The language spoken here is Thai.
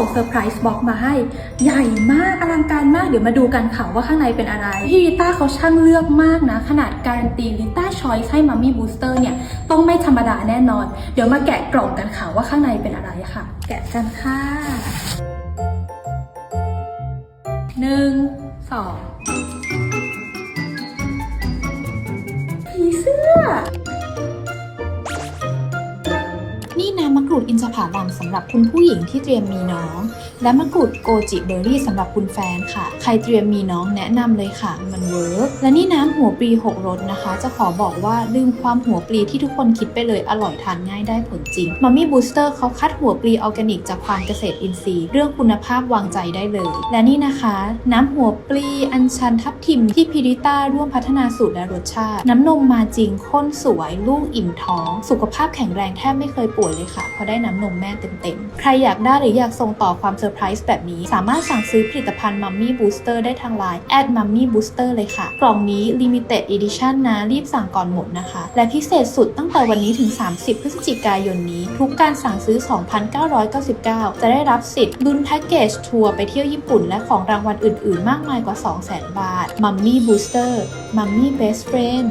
ส่งเซอร์ไพรส์บ็อกมาให้ ใหญ่มากอลังการมาก เดี๋ยวมาดูกันค่ะว่าข้างในเป็นอะไรพี่ลิต้าเขาช่างเลือกมากนะ ขนาดการันตีลิต้าชอยส์ให้มัมมี่บูสเตอร์เนี่ย ต้องไม่ธรรมดาแน่นอน เดี๋ยวมาแกะกล่องกันค่ะว่าข้างในเป็นอะไรค่ะ แกะกันค่ะหนึ่งสองผีเสื้อ นี่น้ำมะกรูดอินทผลัมสำหรับคุณผู้หญิงที่เตรียมมีน้อง และมะกรูดโกจิเบอร์รี่สำหรับคุณแฟนค่ะ ใครเตรียมมีน้องแนะนำเลยค่ะ มันเวิร์กและนี่น้ำหัวปลีหกรสนะคะ จะขอบอกว่าลืมความหัวปลีที่ทุกคนคิดไปเลยอร่อยทานง่ายได้ผลจริงมัมมี่บูสเตอร์เขาคัดหัวปลีออร์แกนิกจากความเกษตรอินทรีย์ เรื่องคุณภาพวางใจได้เลย และนี่นะคะ น้ำหัวปลีอัญชันทับทิมที่พิริต้าร่วมพัฒนาสูตรและรสชาติ น้ำนมมาจริงข้นสวยลูกอิ่มท้อง สุขภาพแข็งแรงแทบไม่เคยป่วยเลยค่ะ เพราะได้น้ำนมแม่เต็มๆ ใครอยากได้หรืออยากส่งต่อความเซอร์ไพรส์แบบนี้ สามารถสั่งซื้อผลิตภัณฑ์มัมมี่บูสเตอร์ได้ทางไลน์แอดมัมมี่บูสเตอร์เลยค่ะ กล่องนี้ Limited Edition นะ รีบสั่งก่อนหมดนะคะ และพิเศษสุดตั้งแต่วันนี้ถึง 30 พฤศจิกายนนี้ ทุกการสั่งซื้อ 2,999 จะได้รับสิทธิ์ลุ้นแพ็กเกจทัวร์ไปเที่ยวญี่ปุ่น และของรางวัลอื่น ๆ มากมายกว่า 200,000 บาทมัมมี่บูสเตอร์มัมมี่เบสเฟรน